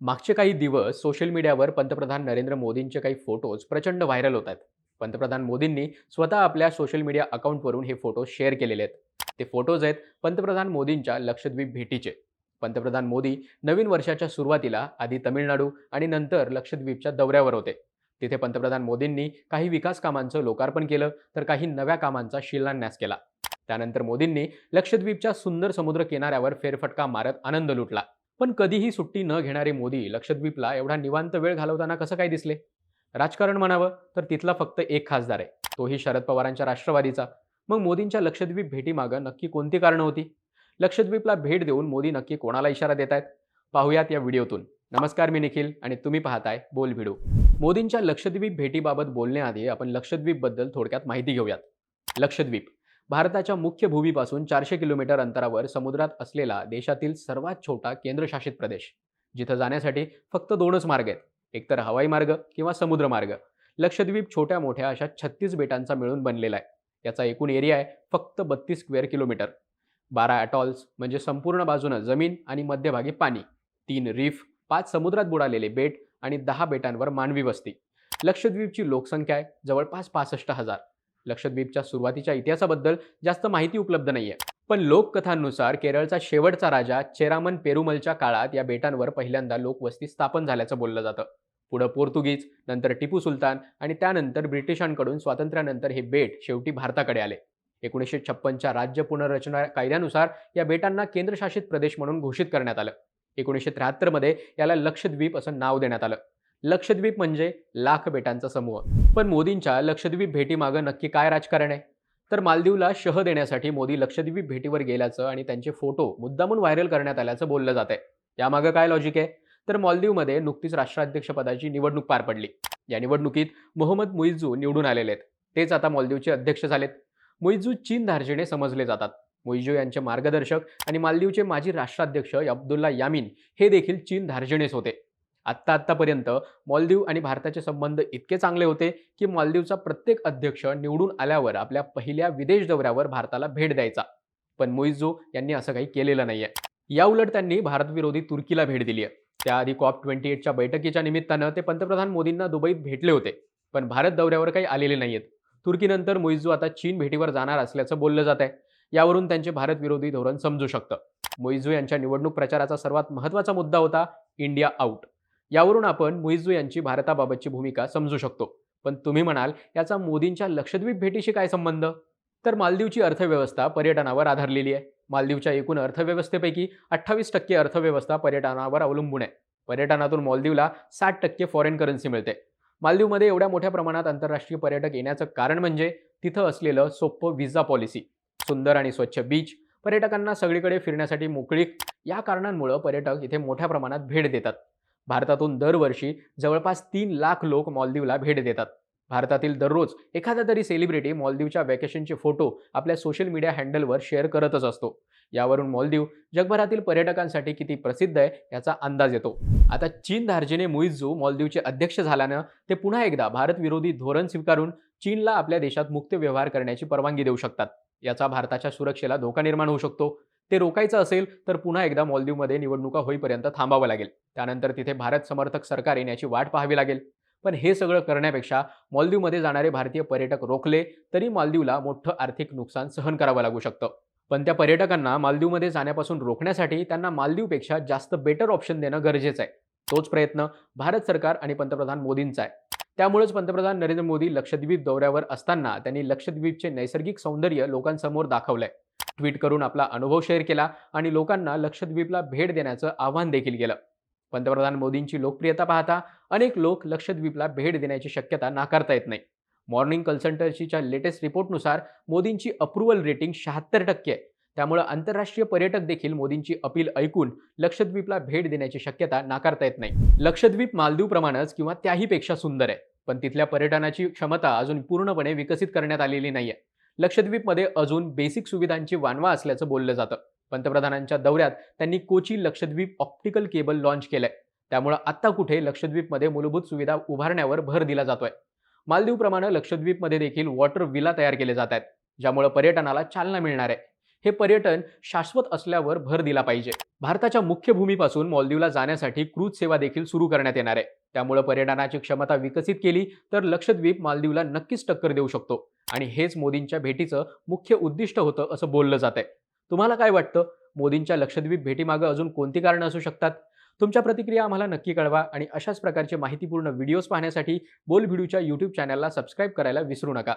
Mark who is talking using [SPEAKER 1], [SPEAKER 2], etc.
[SPEAKER 1] मागचे काही दिवस सोशल मीडियावर पंतप्रधान नरेंद्र मोदींचे काही फोटोज प्रचंड व्हायरल होत आहेत. पंतप्रधान मोदींनी स्वतः आपल्या सोशल मीडिया अकाउंटवरून हे फोटो शेअर केलेले आहेत. ते फोटोज आहेत पंतप्रधान मोदींच्या लक्षद्वीप भेटीचे. पंतप्रधान मोदी नवीन वर्षाच्या सुरुवातीला आधी तमिळनाडू आणि नंतर लक्षद्वीपच्या दौऱ्यावर होते. तिथे पंतप्रधान मोदींनी काही विकास कामांचं लोकार्पण केलं तर काही नव्या कामांचा शिलान्यास केला. त्यानंतर मोदींनी लक्षद्वीपच्या सुंदर समुद्र किनाऱ्यावर फेरफटका मारत आनंद लुटला. पण कधीही सुट्टी न घेणारे मोदी लक्षद्वीपला एवढा निवांत वेळ घालवताना कसं काय दिसले? राजकारण म्हणावं तर तिथला फक्त एक खासदार आहे. तोही शरद पवारांच्या राष्ट्रवादीचा. मग मोदींच्या लक्षद्वीप भेटीमागं नक्की कोणती कारणं होती? लक्षद्वीपला भेट देऊन मोदी नक्की कोणाला इशारा देत आहेत पाहूयात या व्हिडिओतून. नमस्कार मी निखिल आणि तुम्ही पाहताय बोल भिडू. मोदींच्या लक्षद्वीप भेटीबाबत बोलण्याआधी आपण लक्षद्वीपबद्दल थोडक्यात माहिती घेऊयात. लक्षद्वीप. भारताच्या मुख्य भूमीपासून चारशे किलोमीटर अंतरावर समुद्रात असलेला देशातील सर्वात छोटा केंद्रशासित प्रदेश. जिथं जाण्यासाठी फक्त दोनच मार्ग आहेत. एकतर हवाई मार्ग किंवा समुद्र मार्ग. लक्षद्वीप छोट्या मोठ्या अशा छत्तीस बेटांचा मिळून बनलेला आहे. याचा एकूण एरिया आहे फक्त बत्तीस स्क्वेअर किलोमीटर. बारा ॲटॉल्स म्हणजे संपूर्ण बाजूनं जमीन आणि मध्यभागी पाणी. तीन रीफ पाच समुद्रात बुडालेले बेट आणि दहा बेटांवर मानवी वस्ती. लक्षद्वीपची लोकसंख्या आहे जवळपास पासष्ट हजार. लक्षद्वीपच्या सुरुवातीच्या इतिहासाबद्दल जास्त माहिती उपलब्ध नाही आहे पण लोककथांनुसार केरळचा शेवटचा राजा चेरामन पेरुमलच्या काळात या बेटांवर पहिल्यांदा लोकवस्ती स्थापन झाल्याचं बोललं जातं. पुढं पोर्तुगीज नंतर टिपू सुलतान आणि त्यानंतर ब्रिटिशांकडून स्वातंत्र्यानंतर हे बेट शेवटी भारताकडे आले. एकोणीसशे छप्पनच्या राज्य पुनर्रचना कायद्यानुसार या बेटांना केंद्रशासित प्रदेश म्हणून घोषित करण्यात आलं. एकोणीसशे त्र्याहत्तरमध्ये याला लक्षद्वीप असं नाव देण्यात आलं. लक्षद्वीप म्हणजे लाख बेटांचा समूह. पण मोदींच्या लक्षद्वीप भेटीमागं नक्की काय राजकारण आहे? तर मालदीवला शह देण्यासाठी मोदी लक्षद्वीप भेटीवर गेल्याचं आणि त्यांचे फोटो मुद्दामून व्हायरल करण्यात आल्याचं बोललं जात आहे यामागं काय लॉजिक आहे? तर मालदीवमध्ये नुकतीच राष्ट्राध्यक्षपदाची निवडणूक पार पडली. या निवडणुकीत मोहम्मद मुईजू निवडून आलेले आहेत. तेच आता मालदीवचे अध्यक्ष झालेत. मुईजू चीन धार्जिणे समजले जातात. मुईजू यांचे मार्गदर्शक आणि मालदीवचे माजी राष्ट्राध्यक्ष अब्दुल्ला यामीन हे देखील चीन धार्जिणेच होते. आत्ता आत्तापर्यंत मालदीव आणि भारताचे संबंध इतके चांगले होते की मालदीवचा प्रत्येक अध्यक्ष निवडून आल्यावर आपल्या पहिल्या विदेश दौऱ्यावर भारताला भेट द्यायचा. पण मुइझू यांनी असं काही केलेलं नाहीये. याउलट त्यांनी भारतविरोधी तुर्कीला भेट दिली आहे त्याआधी कॉप ट्वेंटी एटच्या बैठकीच्या निमित्तानं ते पंतप्रधान मोदींना दुबईत भेटले होते. पण भारत दौऱ्यावर काही आलेले नाहीयेत. तुर्कीनंतर मुइझू आता चीन भेटीवर जाणार असल्याचं बोललं जात आहे यावरून त्यांचे भारतविरोधी धोरण समजू शकतं. मुइझू यांच्या निवडणूक प्रचाराचा सर्वात महत्त्वाचा मुद्दा होता इंडिया आउट यावरून आपण मुइजू यांची भारताबाबतची भूमिका समजू शकतो. पण तुम्ही म्हणाल याचा मोदींच्या लक्षद्वीप भेटीशी काय संबंध? तर मालदीवची अर्थव्यवस्था पर्यटनावर आधारलेली आहे. मालदीवच्या एकूण अर्थव्यवस्थेपैकी अठ्ठावीस टक्के अर्थव्यवस्था पर्यटनावर अवलंबून आहे. पर्यटनातून मालदीवला साठ टक्के फॉरेन करन्सी मिळते. मालदीवमध्ये एवढ्या मोठ्या प्रमाणात आंतरराष्ट्रीय पर्यटक येण्याचं कारण म्हणजे तिथं असलेलं सोपं व्हिसा पॉलिसी सुंदर आणि स्वच्छ बीच पर्यटकांना सगळीकडे फिरण्यासाठी मोकळीक या कारणांमुळं पर्यटक इथे मोठ्या प्रमाणात भेट देतात. भारतातून दरवर्षी जवळपास तीन लाख लोक मॉलदीवला भेट देतात. भारतातील दररोज एखादा तरी सेलिब्रिटी मॉलदीवच्या वॅकेशनचे फोटो आपल्या सोशल मीडिया हँडलवर शेअर करतच असतो. यावरून मॉलदीव जगभरातील पर्यटकांसाठी किती प्रसिद्ध आहे याचा अंदाज येतो. आता चीन धार्जिने मुइझू मॉलदीवचे अध्यक्ष झाल्यानं ते पुन्हा एकदा भारतविरोधी धोरण स्वीकारून चीनला आपल्या देशात मुक्त व्यवहार करण्याची परवानगी देऊ शकतात. याचा भारताच्या सुरक्षेला धोका निर्माण होऊ शकतो. ते रोखायचं असेल तर पुन्हा एकदा मालदीवमध्ये निवडणुका होईपर्यंत थांबावं लागेल. त्यानंतर तिथे भारत समर्थक सरकार येण्याची वाट पाहावी लागेल. पण हे सगळं करण्यापेक्षा मालदीवमध्ये जाणारे भारतीय पर्यटक रोखले तरी मालदीवला मोठं आर्थिक नुकसान सहन करावं लागू शकतं. पण त्या पर्यटकांना मालदीवमध्ये जाण्यापासून रोखण्यासाठी त्यांना मालदीवपेक्षा जास्त बेटर ऑप्शन देणं गरजेचं आहे. तोच प्रयत्न भारत सरकार आणि पंतप्रधान मोदींचा आहे. त्यामुळेच पंतप्रधान नरेंद्र मोदी लक्षद्वीप दौऱ्यावर असताना त्यांनी लक्षद्वीपचे नैसर्गिक सौंदर्य लोकांसमोर दाखवलंय. ट्विट करून आपला अनुभव शेअर केला आणि लोकांना लक्षद्वीपला भेट देण्याचं आवाहन देखील केलं. पंतप्रधान मोदींची लोकप्रियता पाहता अनेक लोक लक्षद्वीपला भेट देण्याची शक्यता नाकारता येत नाही. मॉर्निंग कन्सल्टन्सीच्या लेटेस्ट रिपोर्टनुसार मोदींची अप्रुव्हल रेटिंग शहात्तर टक्के आहे. त्यामुळे आंतरराष्ट्रीय पर्यटक देखील मोदींची अपील ऐकून लक्षद्वीपला भेट देण्याची शक्यता नाकारता येत नाही. लक्षद्वीप मालदीवप्रमाणेच किंवा त्याहीपेक्षा सुंदर आहे. पण तिथल्या पर्यटनाची क्षमता अजून पूर्णपणे विकसित करण्यात आलेली नाही आहे लक्षद्वीपमध्ये अजून बेसिक सुविधांची वानवा असल्याचं बोललं जातं. पंतप्रधानांच्या दौऱ्यात त्यांनी Kochi Lakshadweep optical cable launch केलंय. त्यामुळे आत्ता कुठे लक्षद्वीपमध्ये मूलभूत सुविधा उभारण्यावर भर दिला जातोय. मालदीवप्रमाणे लक्षद्वीपमध्ये देखील वॉटर विला तयार केले जात आहेत ज्यामुळे पर्यटनाला चालना मिळणार आहे. हे पर्यटन शाश्वत असल्यावर भर दिला पाहिजे. भारताच्या मुख्य भूमीपासून मालदीवला जाण्यासाठी क्रूज सेवा देखील सुरू करण्यात येणार आहे. त्यामुळे पर्यटनाची क्षमता विकसित केली तर लक्षद्वीप मालदीवला नक्कीच टक्कर देऊ शकतो. आणि हेच मोदींच्या भेटीचं मुख्य उद्दिष्ट होतं असं बोललं जात आहे तुम्हाला काय वाटतं? मोदींच्या लक्षद्वीप भेटीमागं अजून कोणती कारणं असू शकतात? तुमच्या प्रतिक्रिया आम्हाला नक्की कळवा आणि अशाच प्रकारचे माहितीपूर्ण व्हिडिओज पाहण्यासाठी बोल व्हिडिओच्या यूट्यूब चॅनलला सबस्क्राईब करायला विसरू नका.